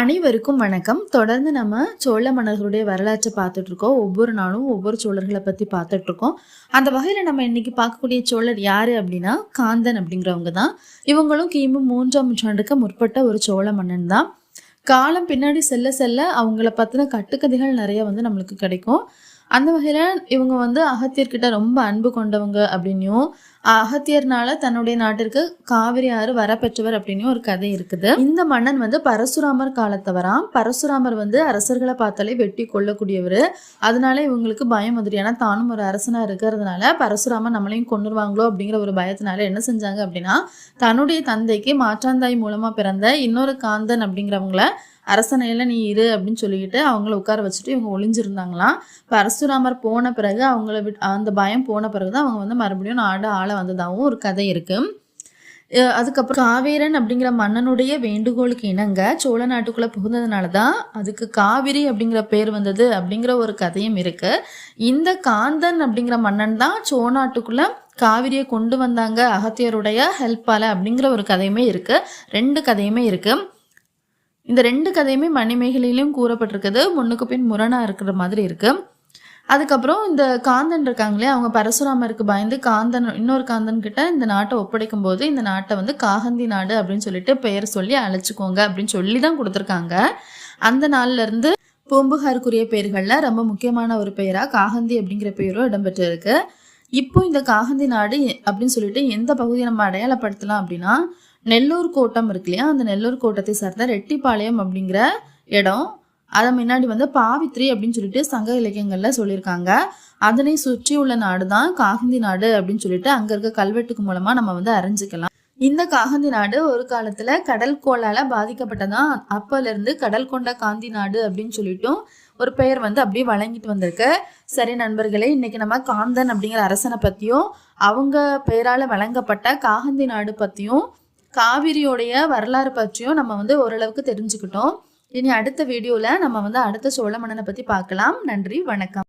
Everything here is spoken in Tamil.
அனைவருக்கும் வணக்கம். தொடர்ந்து நம்ம சோழ மன்னர்களுடைய வரலாற்றை பார்த்துட்டு இருக்கோம் ஒவ்வொரு நாளும் ஒவ்வொரு சோழர்களை பற்றி பார்த்துட்டு இருக்கோம் அந்த வகையில் நம்ம இன்னைக்கு பார்க்கக்கூடிய சோழர் யார் அப்படின்னா காந்தன் அப்படிங்கிறவங்க தான். இவங்களும் கிமு மூன்றாம் நூற்றாண்டுக்கு முற்பட்ட ஒரு சோழ மன்னன் தான். காலம் பின்னாடி செல்ல செல்ல அவங்கள பற்றின கட்டுக்கதைகள் நிறைய வந்து நம்மளுக்கு கிடைக்கும். அந்த வகையில் இவங்க வந்து அகத்தியர்கிட்ட ரொம்ப அன்பு கொண்டவங்க அப்படின்னும் அகத்தியர்னால தன்னுடைய நாட்டிற்கு காவிரி ஆறு வரப்பெற்றவர் அப்படின்னு ஒரு கதை இருக்குது. இந்த மன்னன் வந்து பரசுராமர் காலத்தவராம். பரசுராமர் வந்து அரசர்களை பார்த்தாலே வெட்டி கொள்ளக்கூடியவர் அதனால இவங்களுக்கு பயம் மாதிரியான தானும் ஒரு அரசனா இருக்கிறதுனால பரசுராமர் நம்மளையும் கொண்டுருவாங்களோ அப்படிங்கிற ஒரு பயத்தினால என்ன செஞ்சாங்க அப்படின்னா தன்னுடைய தந்தைக்கு மாற்றாந்தாய் மூலமா பிறந்த இன்னொரு காந்தன் அப்படிங்கிறவங்கள அரசனையில் நீ இரு அப்படின்னு சொல்லிக்கிட்டு அவங்கள உட்கார வச்சுட்டு இவங்க ஒளிஞ்சிருந்தாங்களாம். பரசுராமர் போன பிறகு அவங்கள விட் அந்த பயம் போன பிறகு தான் அவங்க வந்து மறுபடியும் நாடு ஆள வந்ததாகவும் ஒரு கதை இருக்குது அதுக்கப்புறம் காவேரன் அப்படிங்கிற மன்னனுடைய வேண்டுகோளுக்கு இணங்க சோழ நாட்டுக்குள்ளே புகுந்ததுனால தான் அதுக்கு காவிரி அப்படிங்கிற பேர் வந்தது அப்படிங்கிற ஒரு கதையும் இருக்குது இந்த காந்தன் அப்படிங்கிற மன்னன் தான் சோழ நாட்டுக்குள்ளே காவிரியை கொண்டு வந்தாங்க அகத்தியருடைய ஹெல்ப்பால் அப்படிங்கிற ஒரு கதையுமே இருக்குது ரெண்டு கதையுமே இருக்குது இந்த ரெண்டு கதையுமே மணிமேகலையிலும் கூறப்பட்டிருக்குது. முன்னுக்கு பின் முரணா இருக்கிற மாதிரி இருக்கு. அதுக்கப்புறம் இந்த காந்தன் இருக்காங்களே அவங்க பரசுராமருக்கு பயந்து காந்தன் இன்னொரு காந்தன் கிட்ட இந்த நாட்டை ஒப்படைக்கும் போது இந்த நாட்டை வந்து காகந்தி நாடு அப்படின்னு சொல்லிட்டு பெயர் சொல்லி அழைச்சிக்கோங்க அப்படின்னு சொல்லி தான் கொடுத்துருக்காங்க. அந்த நாள்ல இருந்து பூம்புகாருக்குரிய பெயர்களில் ரொம்ப முக்கியமான ஒரு பெயரா காகந்தி அப்படிங்கிற பெயரும் இடம்பெற்று இருக்கு இப்போ இந்த காகந்தி நாடு அப்படின்னு சொல்லிட்டு எந்த பகுதியை நம்ம அடையாளப்படுத்தலாம் அப்படின்னா நெல்லூர் கோட்டம் இருக்கு இல்லையா? அந்த நெல்லூர் கோட்டத்தை சார்ந்த ரெட்டிப்பாளையம் அப்படிங்கிற இடம். அதை முன்னாடி வந்து பாவித்ரி அப்படின்னு சொல்லிட்டு சங்க இலக்கியங்களில் சொல்லியிருக்காங்க. அதனை சுற்றி உள்ள நாடு தான் காகந்தி நாடு அப்படின்னு சொல்லிட்டு அங்கே இருக்க கல்வெட்டுக்கு மூலமாக நம்ம வந்து அறிஞ்சுக்கலாம். இந்த காகந்தி நாடு ஒரு காலத்துல கடல் கோளால பாதிக்கப்பட்டதான் அப்பல இருந்து கடல் கொண்ட காந்தி நாடு அப்படின்னு சொல்லிட்டும் ஒரு பெயர் வந்து அப்படியே வழங்கிட்டு வந்திருக்கு. சரி நண்பர்களே இன்னைக்கு நம்ம காந்தன் அப்படிங்கிற அரசனை பத்தியும் அவங்க பெயரால வழங்கப்பட்ட காகந்தி நாடு பத்தியும் காவிரியோடைய வரலாறு பற்றியும் நம்ம வந்து ஓரளவுக்கு தெரிஞ்சுக்கிட்டோம். இனி அடுத்த வீடியோவில் நம்ம வந்து அடுத்த சோழ மன்னனை பற்றி பார்க்கலாம். நன்றி வணக்கம்.